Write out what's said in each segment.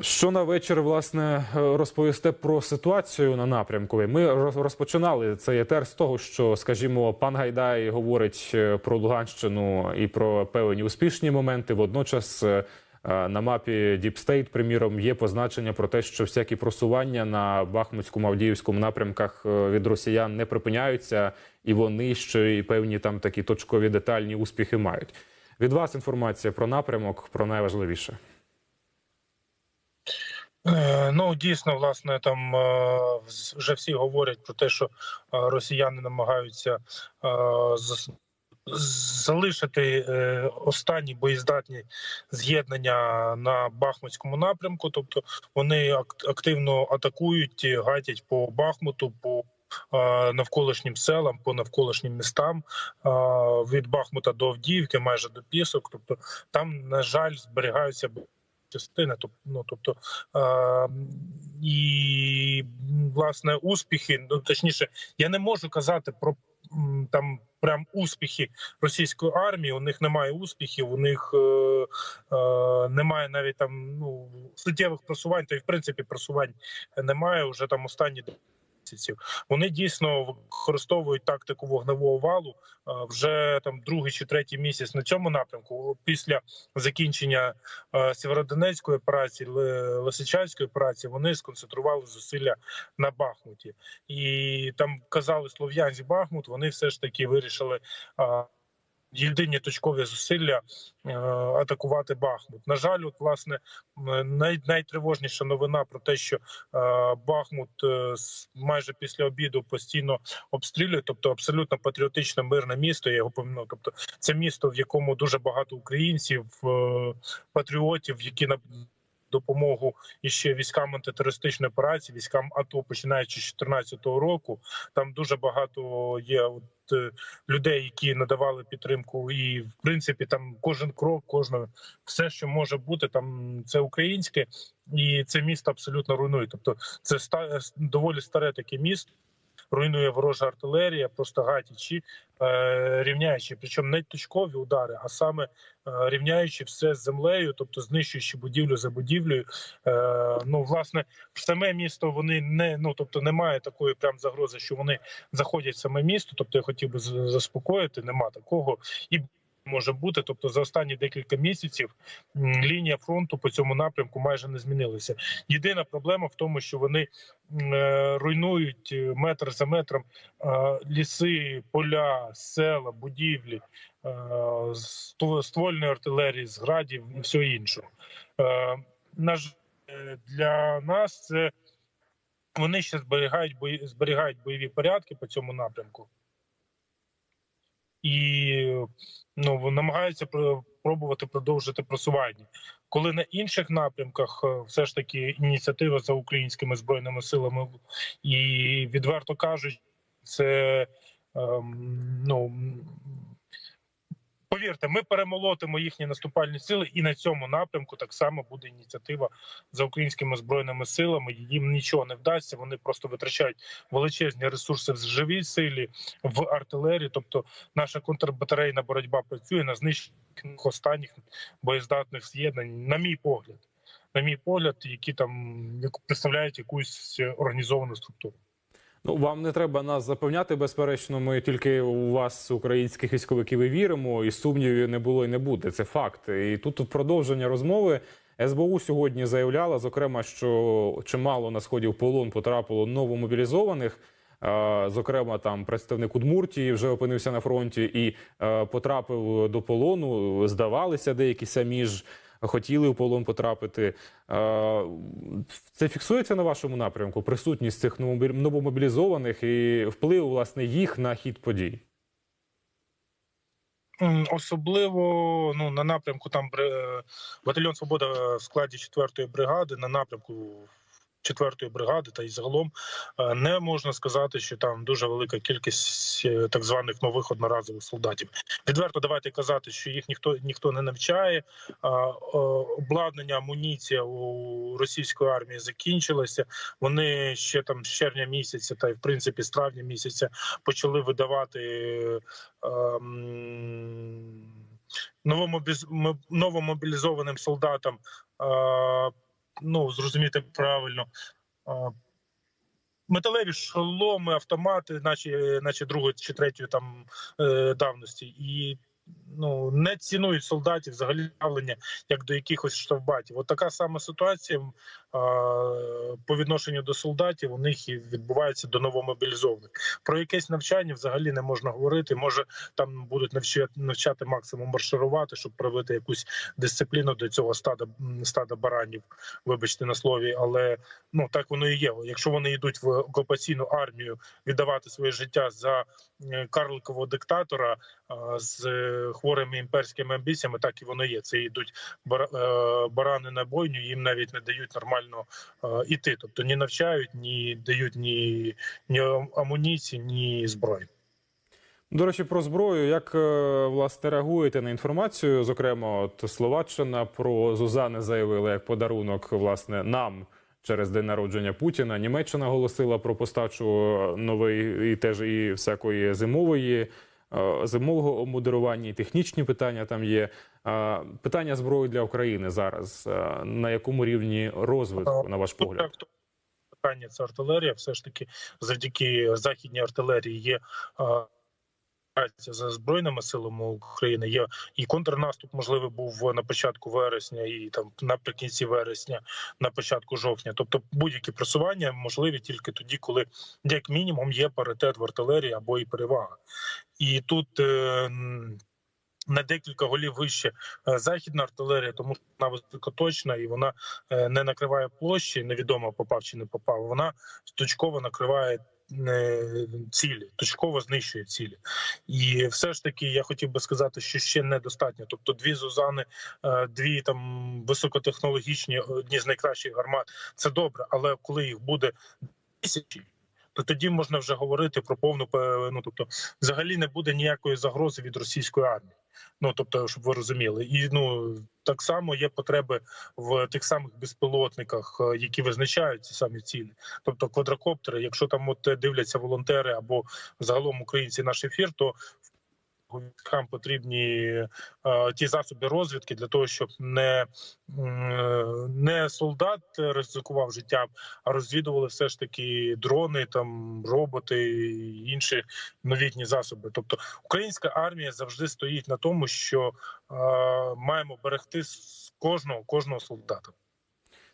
Що на вечір власне розповісте про ситуацію на напрямку? Ми розпочинали цей етер з того, що, скажімо, пан Гайдай говорить е, про Луганщину і про певні успішні моменти. Водночас е, е, на мапі State, приміром, є позначення про те, що всякі просування на Бахмутському Авдіївському напрямках е, від росіян не припиняються, і вони ще й певні там такі точкові детальні успіхи мають. Від вас інформація про напрямок, про найважливіше. Е, Ну дійсно, власне, там е, вже всі говорять про те, що е, росіяни намагаються залишити останні боєздатні з'єднання на Бахмутському напрямку. Тобто вони ак- активно атакують, гатять по Бахмуту, по навколишнім селам, по навколишнім містам від Бахмута до Авдіївки, майже до Пісок. Тобто там, на жаль, зберігаються частини, тобто, ну тобто а, і власне успіхи, ну точніше, я не можу казати про там прям успіхи російської армії. У них немає успіхів, у них е, е, немає навіть там ну суттєвих просувань, то й в принципі просувань немає вже там останні місяців. Вони дійсно використовують тактику вогневого валу вже там другий чи третій місяць на цьому напрямку. Після закінчення Сєвєродонецької операції, Лисичанської операції, вони сконцентрували зусилля на Бахмуті, і там казали Слов'янськ Бахмут. Вони все ж таки вирішили. Єдині точкові зусилля е, атакувати Бахмут. На жаль, от власне най, найтривожніша новина про те, що е, Бахмут е, майже після обіду постійно обстрілює, тобто абсолютно патріотичне мирне місто. Я його поміну. Тобто, це місто, в якому дуже багато українців, патріотів, які на допомогу іще військам антитерористичної операції, військам АТО, починаючи з 2014 року. Там дуже багато є от, е, людей, які надавали підтримку, і в принципі там кожен крок, кожне все, що може бути, там це українське, і це місто абсолютно руйнує. Тобто, це ста доволі старе таке місто. Руйнує ворожа артилерія, просто гатячи, е, рівняючи, причому не точкові удари, а саме е, рівняючи все з землею, тобто знищуючи будівлю за будівлею. Е, ну, власне, саме місто вони не ну, тобто немає такої прям загрози, що вони заходять в саме місто. Тобто, я хотів би заспокоїти, нема такого і. Може бути, тобто за останні декілька місяців лінія фронту по цьому напрямку майже не змінилася. Єдина проблема в тому, що вони е, руйнують е, метр за метром е, ліси, поля, села, будівлі, ствольної артилерії, зградів і інше. Е, На жаль, для нас це вони ще зберігають зберігають бойові порядки по цьому напрямку. І ну намагаються про- пробувати продовжити просування. Коли на інших напрямках е, все ж таки ініціатива за українськими збройними силами, і відверто кажуть, це ем, ну повірте, ми перемолотимо їхні наступальні сили, і на цьому напрямку так само буде ініціатива за українськими збройними силами. Їм нічого не вдасться. Вони просто витрачають величезні ресурси в живій силі, в артилерії. Тобто, наша контрбатарейна боротьба працює на знищення останніх боєздатних з'єднань, на мій погляд. На мій погляд, які там представляють якусь організовану структуру. Ну, вам не треба нас запевняти. Безперечно, ми тільки у вас, українських військовиків, і віримо, і сумнівів не було і не буде. Це факт. І тут продовження розмови СБУ сьогодні заявляла, зокрема, що чимало на сході в полон потрапило новомобілізованих. Зокрема, там представник Удмуртії вже опинився на фронті і потрапив до полону. Здавалися деякі самі ж хотіли в полон потрапити. Е, Це фіксується на вашому напрямку? Присутність цих новомобілізованих і вплив власне їх на хід подій? Особливо ну на напрямку там бри- батальйон Свобода в складі 4-ї бригади на напрямку 4-ї бригади, та й загалом е, не можна сказати, що там дуже велика кількість е, так званих нових одноразових солдатів. Відверто давайте казати, що їх ніхто ніхто не навчає. Е, Обладнання, амуніція у російської армії закінчилося. Вони ще там з червня місяця, та й в принципі з травня місяця почали видавати. ем, новомобіз- новомобілізованим солдатам ну зрозуміти правильно. Металеві шоломи, автомати, наче, наче другої чи третьої там е, давності, і ну не цінують солдатів взагалі ставлення як до якихось штрафбатів. От така сама ситуація а, по відношенню до солдатів у них і відбувається до новомобілізованих. Про якесь навчання взагалі не можна говорити. Може там будуть навчати, навчати максимум марширувати, щоб привити якусь дисципліну до цього стада стада баранів. Вибачте на слові, але ну так воно і є. Якщо вони йдуть в окупаційну армію віддавати своє життя за е, карликового диктатора з е, хворими імперськими амбіціями, так і воно є. Це йдуть е, барани на бойню, їм навіть не дають нормально е, іти. Тобто ні навчають, ні дають ні, ні амуніції, ні зброї. До речі, про зброю. Як е, власне реагуєте на інформацію? Зокрема, от Словаччина про Зузани заявила як подарунок власне нам через день народження Путіна. Німеччина оголосила про постачу нової і теж і всякої зимової. Е, Зимового обмудрування і технічні питання там є. Е, Питання зброї для України зараз е, на якому рівні розвитку, на ваш погляд? Питання це артилерія. Все ж таки, завдяки західній артилерії є. За збройними силами України є і контрнаступ, можливо, був на початку вересня, і там наприкінці вересня, на початку жовтня. Тобто будь-які просування можливі тільки тоді, коли як мінімум є паритет в артилерії або і перевага. І тут е, на декілька голів вище е, західна артилерія, тому що вона високоточна і вона е, не накриває площі. Невідомо попав чи не попав. Вона точково накриває. Е, Цілі точково знищує цілі, і все ж таки я хотів би сказати, що ще недостатньо. Тобто, дві зузани, е, дві там високотехнологічні, одні з найкращих гармат. Це добре, але коли їх буде тисячі, то тоді можна вже говорити про повну ну, тобто, взагалі не буде ніякої загрози від російської армії. Ну тобто, щоб ви розуміли, і ну так само є потреби в тих самих безпілотниках, е, які визначають ці самі цілі. Тобто квадрокоптери, якщо там от е, дивляться волонтери або загалом українці наш ефір, то військам потрібні е, ті засоби розвідки для того, щоб не, не солдат ризикував життям, а розвідували все ж таки дрони, там роботи і інші новітні засоби. Тобто українська армія завжди стоїть на тому, що е, маємо берегти кожного кожного солдата.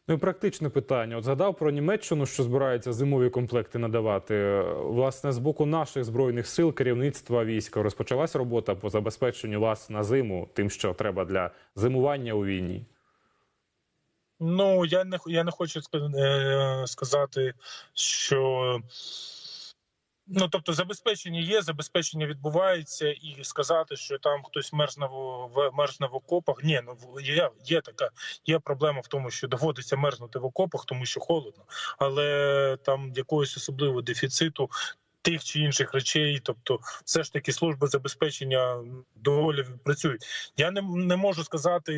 Ну і практичне питання. От згадав про Німеччину, що збирається зимові комплекти надавати. Власне, з боку наших збройних сил, керівництва війська розпочалась робота по забезпеченню вас на зиму, тим, що треба для зимування у війні. Ну я не я не хочу е, сказати, що ну тобто забезпечення є, забезпечення відбувається, і сказати, що там хтось мерзне в, мерзне в окопах. Ні, ну є, є така є проблема в тому, що доводиться мерзнути в окопах, тому що холодно, але там якогось особливого дефіциту. Тих чи інших речей, тобто, все ж таки служби забезпечення доволі працюють. Я не, не можу сказати,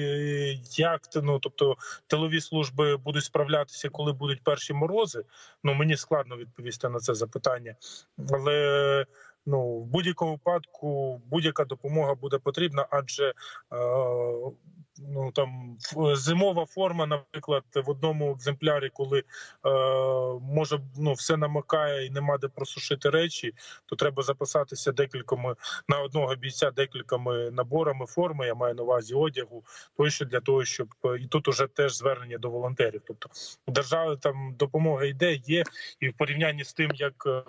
як ну тобто тилові служби будуть справлятися, коли будуть перші морози. Ну мені складно відповісти на це запитання, але ну в будь-якому випадку будь-яка допомога буде потрібна, адже е, ну там зимова форма, наприклад, в одному екземплярі, коли е, може ну все намикає і нема де просушити речі, то треба записатися декількома на одного бійця декількома наборами форми. Я маю на увазі одягу, тощо для того, щоб е, і тут уже теж звернення до волонтерів. Тобто держави там допомога йде, є, і в порівнянні з тим, як е,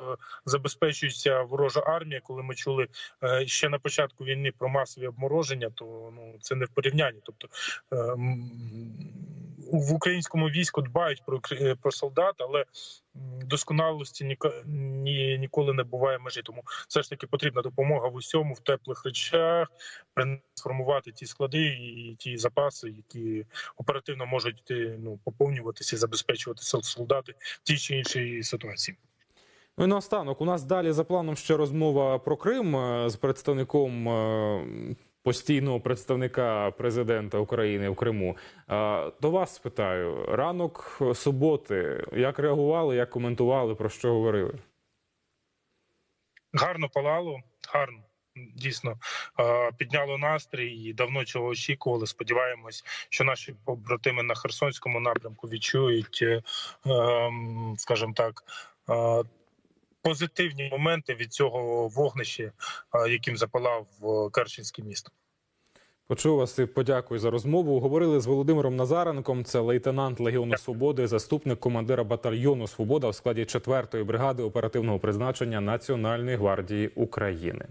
забезпечується ворожа армія, коли ми чули е, ще на початку війни про масові обмороження, то ну це не в порівнянні. Тобто е, м, в українському війську дбають про кр- про солдат, але досконалості ніко- ні, ніколи не буває межі. Тому все ж таки потрібна допомога в усьому, в теплих речах, трансформувати ті склади і ті запаси, які оперативно можуть е, ну поповнюватися і забезпечувати солдати в тій чи іншій ситуації. Ну і наостанок, у нас далі за планом ще розмова про Крим е, з представником е, постійного представника президента України в Криму. Е, До вас спитаю, ранок суботи, як реагували, як коментували, про що говорили? Гарно палало, гарно. дійсно е, підняло настрій і давно цього очікували. Сподіваємось, що наші побратими на Херсонському напрямку відчують, е, ем, скажімо так. Позитивні моменти від цього вогнища, яким запалав е, Керченське місто. Почув вас і подякую за розмову. Говорили з Володимиром Назаренком. Це лейтенант Легіону Свободи, заступник командира батальйону Свобода в складі 4-ї бригади оперативного призначення Національної гвардії України.